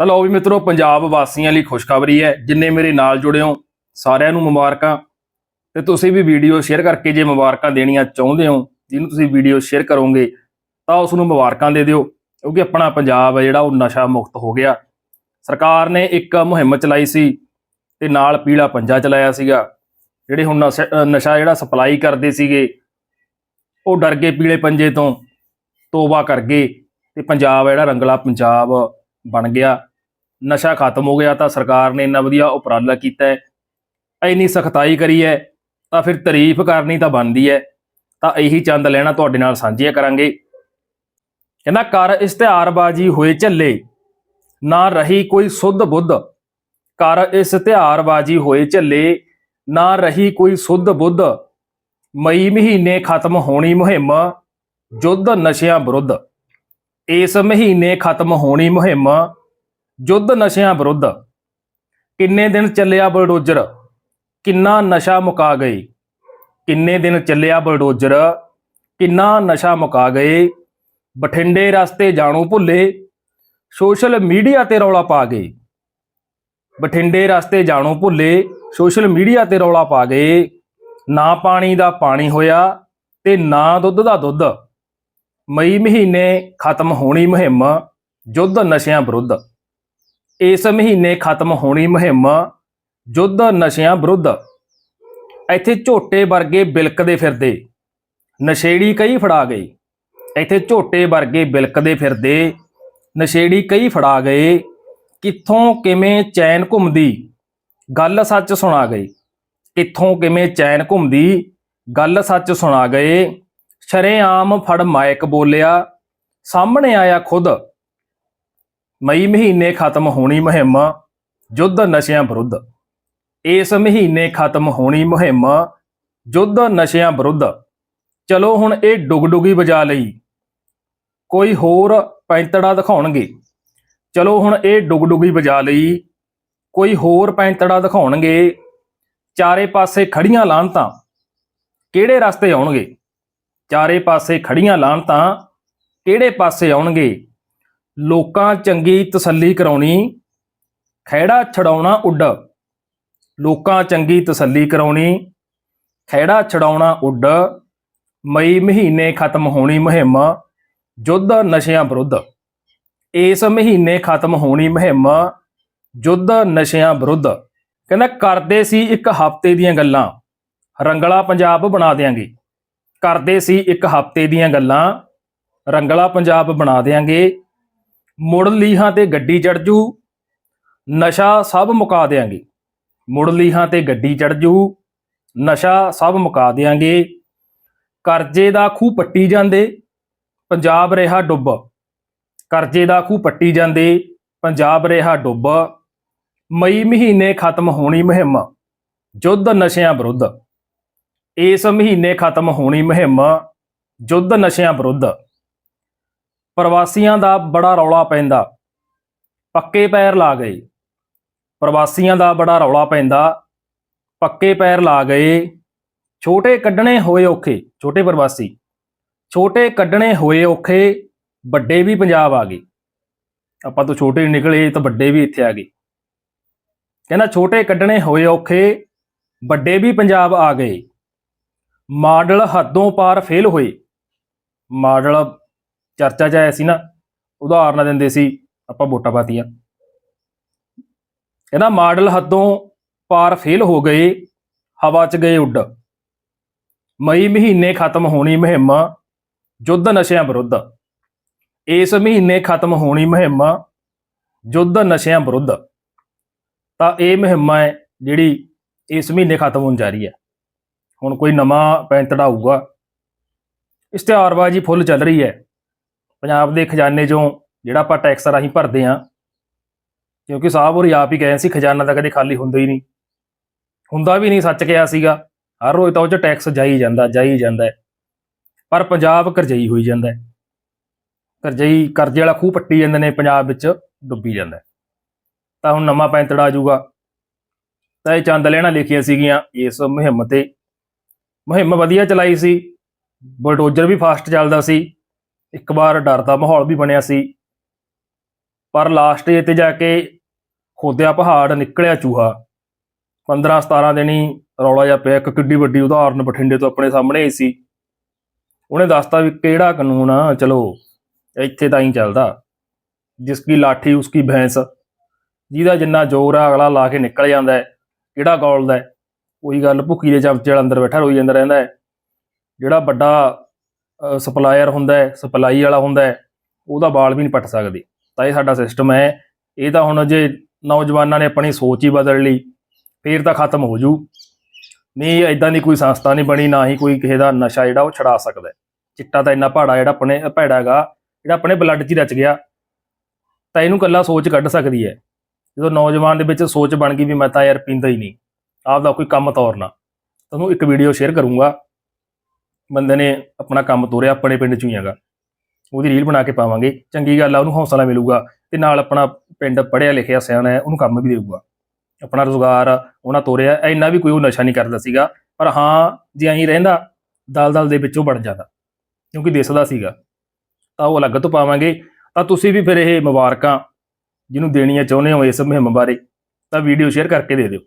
ਤਾਂ ਲਓ ਵੀ ਮਿੱਤਰੋ, ਪੰਜਾਬ ਵਾਸੀਆਂ ਲਈ ਖੁਸ਼ਖਬਰੀ ਹੈ। ਜਿੰਨੇ ਮੇਰੇ ਨਾਲ ਜੁੜੇ ਹੋ, ਸਾਰਿਆਂ ਨੂੰ ਮੁਬਾਰਕਾਂ। ਤੇ ਤੁਸੀਂ ਵੀ ਵੀਡੀਓ ਸ਼ੇਅਰ ਕਰਕੇ ਜੇ ਮੁਬਾਰਕਾਂ ਦੇਣੀਆਂ ਚਾਹੁੰਦੇ ਹੋ, ਜਿਹਨੂੰ ਤੁਸੀਂ ਵੀਡੀਓ ਸ਼ੇਅਰ ਕਰੋਗੇ, ਤਾਂ ਉਸ ਨੂੰ ਮੁਬਾਰਕਾਂ ਦੇ ਦਿਓ। ਕਿਉਂਕਿ ਆਪਣਾ ਪੰਜਾਬ ਹੈ ਜਿਹੜਾ, ਉਹ ਨਸ਼ਾ ਮੁਕਤ ਹੋ ਗਿਆ। ਸਰਕਾਰ ਨੇ ਇੱਕ ਮੁਹਿੰਮ ਚਲਾਈ ਸੀ ਤੇ ਨਾਲ ਪੀਲਾ ਪੰਜਾ ਚਲਾਇਆ ਸੀਗਾ। ਜਿਹੜੇ ਹੁਣ ਨਸ਼ਾ ਨਸ਼ਾ ਜਿਹੜਾ ਸਪਲਾਈ ਕਰਦੇ ਸੀਗੇ, ਉਹ ਡਰ ਗਏ ਪੀਲੇ ਪੰਜੇ ਤੋਂ, ਤੋਬਾ ਕਰ ਗਏ ਤੇ ਪੰਜਾਬ ਜਿਹੜਾ ਰੰਗਲਾ ਪੰਜਾਬ ਬਣ ਗਿਆ। ਨਸ਼ਾ ਖਤਮ ਹੋ ਗਿਆ ਤਾਂ ਸਰਕਾਰ ਨੇ ਇੰਨਾ ਵਧੀਆ ਉਪਰਾਲਾ ਕੀਤਾ ਹੈ, ਇੰਨੀ ਸਖਤਾਈ ਕਰੀ ਹੈ, ਤਾਂ ਫਿਰ ਤਾਰੀਫ ਕਰਨੀ ਤਾਂ ਬਣਦੀ ਹੈ, ਤਾਂ ਇਹੀ ਚੰਦ ਲੈਣਾ ਤੁਹਾਡੇ ਨਾਲ ਸਾਂਝੀਆਂ ਕਰਾਂਗੇ। ਕਹਿੰਦਾ ਕਰ ਇਸ਼ਤਿਹਾਰਬਾਜ਼ੀ ਹੋਏ ਝੱਲੇ, ਨਾ ਰਹੀ ਕੋਈ ਸੁੱਧ ਬੁੱਧ। ਕਰ ਇਸ਼ਤਿਹਾਰਬਾਜ਼ੀ ਹੋਏ ਝੱਲੇ, ਨਾ ਰਹੀ ਕੋਈ ਸੁੱਧ ਬੁੱਧ। ਮਈ ਮਹੀਨੇ ਖਤਮ ਹੋਣੀ ਮੁਹਿੰਮ, ਜੁੱਧ ਨਸ਼ਿਆਂ ਵਿਰੁੱਧ। ਇਸ ਮਹੀਨੇ ਖਤਮ ਹੋਣੀ ਮੁਹਿੰਮ ਜੁੱਧ ਨਸ਼ਿਆਂ ਵਿਰੁੱਧ। ਕਿੰਨੇ ਦਿਨ ਚੱਲਿਆ ਬਲਡੋਜ਼ਰ? ਕਿੰਨਾ ਨਸ਼ਾ ਮੁਕਾ ਗਏ? ਕਿੰਨੇ ਦਿਨ ਚੱਲਿਆ ਬਲਡੋਜ਼ਰ? ਕਿੰਨਾ ਨਸ਼ਾ ਮੁਕਾ ਗਏ? ਬਠਿੰਡੇ ਰਸਤੇ ਜਾਣੂ ਭੁੱਲੇ। ਸੋਸ਼ਲ ਮੀਡੀਆ ਤੇ ਰੌਲਾ ਪਾ ਗਏ। ਬਠਿੰਡੇ ਰਸਤੇ ਜਾਣੂ ਭੁੱਲੇ। ਸੋਸ਼ਲ ਮੀਡੀਆ ਤੇ ਰੌਲਾ ਪਾ ਗਏ। ਨਾ ਪਾਣੀ ਦਾ ਪਾਣੀ ਹੋਇਆ ਤੇ ਨਾ ਦੁੱਧ ਦਾ ਦੁੱਧ। ਮਈ ਮਹੀਨੇ ਖਤਮ ਹੋਣੀ ਮੁਹਿੰਮ। ਜੁੱਧ ਨਸ਼ਿਆਂ ਵਿਰੁੱਧ। ਇਸ ਮਹੀਨੇ ਖਤਮ ਹੋਣੀ ਮੁਹਿੰਮ। ਜੁੱਧ ਨਸ਼ਿਆਂ ਵਿਰੁੱਧ। ਇੱਥੇ ਝੋਟੇ ਵਰਗੇ ਬਿਲਕਦੇ ਫਿਰਦੇ। ਨਸ਼ੇੜੀ ਕਈ ਫੜਾ ਗਏ। ਇੱਥੇ ਝੋਟੇ ਵਰਗੇ ਬਿਲਕਦੇ ਫਿਰਦੇ। ਨਸ਼ੇੜੀ ਕਈ ਫੜਾ ਗਏ। ਕਿੱਥੋਂ ਕਿਵੇਂ ਚੈਨ ਘੁੰਮਦੀ? ਗੱਲ ਸੱਚ ਸੁਣਾ ਗਏ। ਕਿੱਥੋਂ ਕਿਵੇਂ ਚੈਨ ਘੁੰਮਦੀ? ਗੱਲ ਸੱਚ ਸੁਣਾ ਗਏ। ਸ਼ਰੇਆਮ ਫੜ ਮਾਇਕ ਬੋਲਿਆ। ਸਾਹਮਣੇ ਆਇਆ ਖੁਦ। ਮਈ ਮਹੀਨੇ ਖਤਮ ਹੋਣੀ ਮੁਹਿੰਮ, ਜੁੱਧ ਨਸ਼ਿਆਂ ਵਿਰੁੱਧ। ਇਸ ਮਹੀਨੇ ਖਤਮ ਹੋਣੀ ਮੁਹਿੰਮ, ਜੁੱਧ ਨਸ਼ਿਆਂ ਵਿਰੁੱਧ। ਚਲੋ ਹੁਣ ਇਹ ਡੁਗਡੁਗੀ ਵਜਾ ਲਈ। ਕੋਈ ਹੋਰ ਪੈਂਤੜਾ ਦਿਖਾਉਣਗੇ। ਚਲੋ ਹੁਣ ਇਹ ਡੁਗਡੁਗੀ ਵਜਾ ਲਈ। ਕੋਈ ਹੋਰ ਪੈਂਤੜਾ ਦਿਖਾਉਣਗੇ। ਚਾਰੇ ਪਾਸੇ ਖੜੀਆਂ ਲਾਹਨਤਾਂ। ਕਿਹੜੇ ਰਸਤੇ ਆਉਣਗੇ? ਚਾਰੇ ਪਾਸੇ ਖੜੀਆਂ ਲਾਹਨਤਾਂ, ਕਿਹੜੇ ਪਾਸੇ ਆਉਣਗੇ? ਲੋਕਾਂ ਚੰਗੀ ਤਸੱਲੀ ਕਰਾਉਣੀ, ਖਹਿੜਾ ਛਡਾਉਣਾ ਉੱਡ। ਲੋਕਾਂ ਚੰਗੀ ਤਸੱਲੀ ਕਰਾਉਣੀ, ਖਹਿੜਾ ਛਡਾਉਣਾ ਉੱਡ। ਮਈ ਮਹੀਨੇ ਖਤਮ ਹੋਣੀ ਮੁਹਿੰਮ, ਜੁੱਧ ਨਸ਼ਿਆਂ ਵਿਰੁੱਧ। ਇਸ ਮਹੀਨੇ ਖਤਮ ਹੋਣੀ ਮੁਹਿੰਮ, ਜੁੱਧ ਨਸ਼ਿਆਂ ਵਿਰੁੱਧ। ਕਹਿੰਦਾ, ਕਰਦੇ ਸੀ ਇੱਕ ਹਫ਼ਤੇ ਦੀਆਂ ਗੱਲਾਂ, ਰੰਗਲਾ ਪੰਜਾਬ ਬਣਾ ਦੇਾਂਗੇ ਕਰਦੇ ਸੀ ਇੱਕ ਹਫ਼ਤੇ ਦੀਆਂ ਗੱਲਾਂ, ਰੰਗਲਾ ਪੰਜਾਬ ਬਣਾ ਦੇਾਂਗੇ ਮੁੜ ਲੀਹਾਂ ਤੇ ਗੱਡੀ ਚੜ ਜੂ, ਨਸ਼ਾ ਸਭ ਮੁਕਾ ਦੇਾਂਗੇ ਮੁੜ ਲੀਹਾਂ ਤੇ ਗੱਡੀ ਚੜ ਜੂ, ਨਸ਼ਾ ਸਭ ਮੁਕਾ ਦੇਾਂਗੇ ਕਰਜ਼ੇ ਦਾ ਖੂਹ ਪੱਟੀ ਜਾਂਦੇ, ਪੰਜਾਬ ਰਿਹਾ ਡੁੱਬ। ਕਰਜ਼ੇ ਦਾ ਖੂਹ ਪੱਟੀ ਜਾਂਦੇ, ਪੰਜਾਬ ਰਿਹਾ ਡੁੱਬ। ਮਈ ਮਹੀਨੇ ਖਤਮ ਹੋਣੀ ਮੁਹਿੰਮ, ਜੁੱਧ ਨਸ਼ਿਆਂ ਵਿਰੁੱਧ। ਇਸ ਮਹੀਨੇ ਖਤਮ ਹੋਣੀ ਮੁਹਿੰਮ, ਜੁੱਧ ਨਸ਼ਿਆਂ ਵਿਰੁੱਧ। ਪ੍ਰਵਾਸੀਆਂ ਦਾ ਬੜਾ ਰੌਲਾ ਪੈਂਦਾ। ਪੱਕੇ ਪੈਰ ਲਾ ਗਏ। ਪ੍ਰਵਾਸੀਆਂ ਦਾ ਬੜਾ ਰੌਲਾ ਪੈਂਦਾ। ਪੱਕੇ ਪੈਰ ਲਾ ਗਏ। ਛੋਟੇ ਕੱਢਣੇ ਹੋਏ ਔਖੇ, ਛੋਟੇ ਪ੍ਰਵਾਸੀ। ਛੋਟੇ ਕੱਢਣੇ ਹੋਏ ਔਖੇ, ਵੱਡੇ ਵੀ ਪੰਜਾਬ ਆ ਗਏ। ਆਪਾਂ ਤੋਂ ਛੋਟੇ ਨਿਕਲੇ ਤਾਂ ਵੱਡੇ ਵੀ ਇੱਥੇ ਆ ਗਏ। ਕਹਿੰਦਾ ਛੋਟੇ ਕੱਢਣੇ ਹੋਏ ਔਖੇ, ਵੱਡੇ ਵੀ ਪੰਜਾਬ ਆ ਗਏ। ਮਾਡਲ ਹੱਦੋਂ ਪਾਰ ਫੇਲ ਹੋਏ। ਮਾਡਲ ਚਰਚਾ ਚ ਆਇਆ ਸੀ ਨਾ, ਉਦਾਹਰਨਾਂ ਦਿੰਦੇ ਸੀ, ਆਪਾਂ ਵੋਟਾਂ ਪਾਤੀਆਂ। ਕਹਿੰਦਾ, ਮਾਡਲ ਹੱਦੋਂ ਪਾਰ ਫੇਲ ਹੋ ਗਏ, ਹਵਾ ਚ ਗਏ ਉੱਡ। ਮਈ ਮਹੀਨੇ ਖਤਮ ਹੋਣੀ ਮੁਹਿੰਮ, ਜੁੱਧ ਨਸ਼ਿਆਂ ਵਿਰੁੱਧ। ਇਸ ਮਹੀਨੇ ਖਤਮ ਹੋਣੀ ਮੁਹਿੰਮ, ਜੁੱਧ ਨਸ਼ਿਆਂ ਵਿਰੁੱਧ। ਤਾਂ ਇਹ ਮੁਹਿੰਮ ਹੈ ਜਿਹੜੀ ਇਸ ਮਹੀਨੇ ਖਤਮ ਹੋਣ ਜਾ ਰਹੀ ਹੈ। ਹੁਣ ਕੋਈ ਨਵਾਂ ਪੈਂਤੜਾ ਆਊਗਾ ਇਸ਼ਤਿਹਾਰਬਾਜ਼ੀ ਫੁੱਲ ਚੱਲ ਰਹੀ ਹੈ। ਪੰਜਾਬ ਦੇ ਖਜ਼ਾਨੇ ਚੋਂ ਜਿਹੜਾ ਆਪਾਂ ਟੈਕਸ ਰਾਹੀਂ ਭਰਦੇ ਆ ਕਿਉਂਕਿ ਸਾਹਿਬ ਹੋਰ ਆਪ ਹੀ ਕਹੇ ਸੀ ਖਜ਼ਾਨਾ ਤਾਂ ਕਦੇ ਖਾਲੀ ਹੁੰਦਾ ਹੀ ਨਹੀਂ। ਹੁੰਦਾ ਵੀ ਨਹੀਂ, ਸੱਚ ਕਿਹਾ ਸੀਗਾ। ਹਰ ਰੋਜ਼ ਤਾਂ ਉਹ 'ਚ ਟੈਕਸ ਜਾਈ ਜਾਂਦਾ ਜਾਈ ਜਾਂਦਾ ਪਰ ਪੰਜਾਬ ਕਰਜ਼ਈ ਹੋਈ ਜਾਂਦਾ ਕਰਜ਼ਈ, ਕਰਜ਼ੇ ਵਾਲਾ ਖੂਹ ਪੱਟੀ ਜਾਂਦੇ ਨੇ, ਪੰਜਾਬ ਵਿੱਚ ਡੁੱਬੀ ਜਾਂਦਾ ਤਾਂ ਹੁਣ ਨਵਾਂ ਪੈਂਤੜਾ ਆ ਜਾਊਗਾ। ਤਾਂ ਇਹ ਚੰਦ ਲੈਣਾ ਲਿਖੀਆਂ ਸੀਗੀਆਂ ਇਸ ਮੁਹਿੰਮ ਤੇ। ਮੁਹਿੰਮ ਵਧੀਆ ਚਲਾਈ ਸੀ। ਬਲਡੋਜ਼ਰ ਵੀ ਫਾਸਟ ਚੱਲਦਾ ਸੀ। ਇੱਕ ਵਾਰ ਡਰ ਦਾ ਮਾਹੌਲ ਵੀ ਬਣਿਆ ਸੀ। ਪਰ ਲਾਸਟ ਏ ਤੇ ਜਾ ਕੇ ਖੋਦਿਆ ਪਹਾੜ, ਨਿਕਲਿਆ ਚੂਹਾ। 15 17 ਦਿਨ ਹੀ ਰੌਲਾ ਜਿਹਾ ਪਿਆ, ਇੱਕ ਕਿੱਡੀ ਵੱਡੀ ਉਦਾਹਰਨ ਬਠਿੰਡੇ ਤੋਂ ਆਪਣੇ ਸਾਹਮਣੇ ਆਈ ਸੀ। ਉਹਨੇ ਦੱਸਤਾ ਵੀ ਕਿਹੜਾ ਕਾਨੂੰਨ ਆ, ਚਲੋ ਇੱਥੇ ਤਾਂ ਹੀ ਚੱਲਦਾ। ਜਿਸ ਕੀ ਲਾਠੀ, ਉਸ ਕੀ ਭੈਂਸ। ਜਿਹਦਾ ਜਿੰਨਾ ਜ਼ੋਰ ਆ, ਅਗਲਾ ਲਾ ਕੇ ਨਿਕਲ ਜਾਂਦਾ ਹੈ। ਕਿਹੜਾ ਗੋਲਦਾ ਹੈ? ਉਹੀ ਗੱਲ ਭੁੱਕੀ ਦੇ ਚਮਚੇ ਵਾਲਾ ਅੰਦਰ ਬੈਠਾ, ਰੋਈ ਜਾਂਦਾ ਰਹਿੰਦਾ ਹੈ। ਜਿਹੜਾ ਵੱਡਾ ਸਪਲਾਇਰ ਹੁੰਦਾ ਹੈ ਸਪਲਾਈ ਵਾਲਾ ਹੁੰਦਾ ਹੈ, ਉਹਦਾ ਬਾਲ ਵੀ ਨਹੀਂ ਪੱਟ ਸਕਦੇ। ਤਾਂ ਇਹ ਸਾਡਾ ਸਿਸਟਮ ਹੈ। ਇਹ ਤਾਂ ਹੁਣ ਜੇ ਨੌਜਵਾਨਾਂ ਨੇ ਆਪਣੀ ਸੋਚ ਹੀ ਬਦਲ ਲਈ, ਫੇਰ ਤਾਂ ਖਤਮ ਹੋ ਜੂ। ਨਹੀਂ ਐਦਾਂ ਦੀ ਕੋਈ ਸੰਸਥਾ ਨਹੀਂ ਬਣੀ, ਨਾ ਹੀ ਕੋਈ ਕਿਸੇ ਦਾ ਨਸ਼ਾ ਜਿਹੜਾ ਉਹ ਛਡਾ ਸਕਦਾ ਚਿੱਟਾ ਤਾਂ ਇੰਨਾ ਭਾੜਾ ਜਿਹੜਾ ਆਪਣੇ, ਭੈੜਾ ਹੈਗਾ, ਜਿਹੜਾ ਆਪਣੇ ਬਲੱਡ 'ਚ ਹੀ ਰਚ ਗਿਆ। ਤਾਂ ਇਹਨੂੰ ਕੱਲਾ ਸੋਚ ਕੱਢ ਸਕਦੀ ਹੈ। ਜਦੋਂ ਨੌਜਵਾਨ ਦੇ ਵਿੱਚ ਸੋਚ ਬਣ ਗਈ ਵੀ ਮੈਂ ਤਾਂ ਯਾਰ ਪੀਂਦਾ ਹੀ ਨਹੀਂ ਆਪ ਦਾ ਕੋਈ ਕੰਮ ਤੌਰ ਨਾ ਤੁਹਾਨੂੰ ਇੱਕ ਵੀਡੀਓ ਸ਼ੇਅਰ ਕਰੂੰਗਾ। ਬੰਦੇ ਨੇ ਆਪਣਾ ਕੰਮ ਤੋਰਿਆ, ਆਪਣੇ ਪਿੰਡ ਚੋਂ ਹੀ ਹੈਗਾ। ਉਹਦੀ ਰੀਲ ਬਣਾ ਕੇ ਪਾਵਾਂਗੇ। ਚੰਗੀ ਗੱਲ ਆ, ਉਹਨੂੰ ਹੌਸਲਾ ਮਿਲੂਗਾ ਤੇ ਨਾਲ ਆਪਣਾ ਪਿੰਡ ਪੜ੍ਹਿਆ ਲਿਖਿਆ ਸਿਆਣਾ ਹੈ, ਉਹਨੂੰ ਕੰਮ ਵੀ ਦੇਊਗਾ। ਆਪਣਾ ਰੋਜ਼ਗਾਰ ਉਹਨਾਂ ਤੋਰਿਆ ਇੰਨਾ ਵੀ ਕੋਈ ਉਹ ਨਸ਼ਾ ਨਹੀਂ ਕਰਦਾ ਸੀਗਾ, ਪਰ ਹਾਂ, ਜੇ ਐਂ ਰਹਿੰਦਾ, ਦਲਦਲ ਦੇ ਵਿੱਚੋਂ ਵੜ ਜਾਂਦਾ, ਕਿਉਂਕਿ ਦਿਸਦਾ ਸੀਗਾ। ਤਾਂ ਉਹ ਅਲੱਗ ਤੋਂ ਪਾਵਾਂਗੇ। ਤਾਂ ਤੁਸੀਂ ਵੀ ਫਿਰ ਇਹ ਮੁਬਾਰਕਾਂ ਜਿਹਨੂੰ ਦੇਣੀਆਂ ਚਾਹੁੰਦੇ ਹੋ ਇਸ ਮੁਹਿੰਮ ਬਾਰੇ, ਤਾਂ ਵੀਡੀਓ ਸ਼ੇਅਰ ਕਰਕੇ ਦੇ ਦਿਓ।